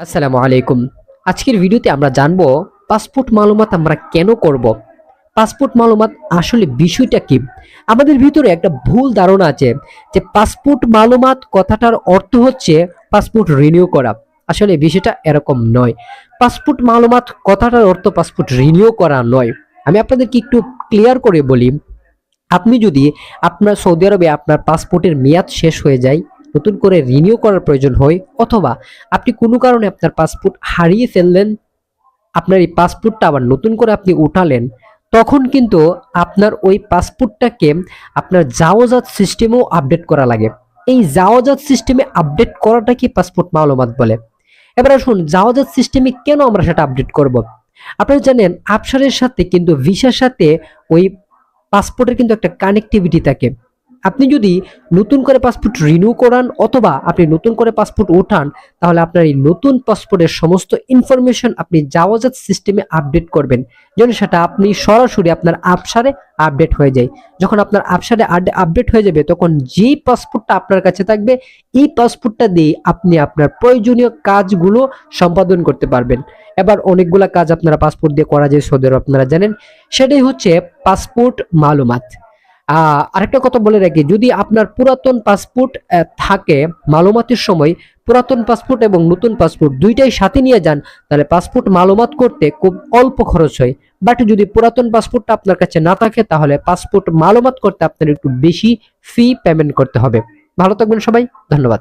আসসালামু আলাইকুম। আজকের ভিডিওতে আমরা জানব পাসপোর্ট মালুমাত আমরা কেন করব? পাসপোর্ট মালুমাত আসলে বিষয়টা কি? আমাদের ভিতরে একটা ভুল ধারণা আছে যে পাসপোর্ট মালুমাত কথাটার অর্থ হচ্ছে পাসপোর্ট রিনিউ করা। আসলে বিষয়টা এরকম নয়। পাসপোর্ট মালুমাত কথাটার অর্থ পাসপোর্ট রিনিউ করা নয়। আমি আপনাদেরকে একটু ক্লিয়ার করে বলি। আপনি যদি আপনার সৌদি আরবে আপনার পাসপোর্টের মেয়াদ শেষ হয়ে যায় নতুন করে রিনিউ করার প্রয়োজন হয়, অথবা আপনি কোনো কারণে আপনার পাসপোর্ট হারিয়ে ফেললেন, আপনার এই পাসপোর্টটা আবার নতুন করে আপনি উঠালেন, তখন কিন্তু আপনার ওই পাসপোর্টটাকে আপনার জাওজাত সিস্টেমেও আপডেট করা লাগে। এই জাওজাত সিস্টেমে আপডেট করাটা কি পাসপোর্ট মালুমাত বলে? এবার আসুন জাওজাত সিস্টেমে কেন আমরা সেটা আপডেট করব? আপনারা জানেন, আফসারের সাথে কিন্তু ভিসার সাথে ওই পাসপোর্টের কিন্তু একটা কানেক্টিভিটি থাকে। আপনি যদি নতুন করে পাসপোর্ট রিনিউ করান অথবা আপনি নতুন করে পাসপোর্ট ওঠান, তাহলে আপনার এই নতুন পাসপোর্টের সমস্ত ইনফরমেশন আপনি যাওয়াজাত সিস্টেমে আপডেট করবেন। যেন সেটা আপনি সরাসরি আপনার আপসারে আপডেট হয়ে যায়। যখন আপনার আপসারে আপডেট হয়ে যাবে, তখন যেই পাসপোর্টটা আপনার কাছে থাকবে, এই পাসপোর্টটা দিয়ে আপনি আপনার প্রয়োজনীয় কাজগুলো সম্পাদন করতে পারবেন। এবার অনেকগুলা কাজ আপনারা পাসপোর্ট দিয়ে করা যায় সৌদি আরব আপনারা জানেন। সেটাই হচ্ছে পাসপোর্ট মালুমাত। আরেকটা কথা বলে রাখি, যদি আপনার পুরাতন পাসপোর্ট থাকে মালুমাতের সময়, পুরাতন পাসপোর্ট এবং নতুন পাসপোর্ট দুইটাই সাথে নিয়ে যান, তাহলে পাসপোর্ট মালুমাত করতে খুব অল্প খরচ হয়। বাট যদি পুরাতন পাসপোর্টটা আপনার কাছে না থাকে, তাহলে পাসপোর্ট মালুমাত করতে আপনার একটু বেশি ফি পেমেন্ট করতে হবে। ভালো থাকবেন সবাই, ধন্যবাদ।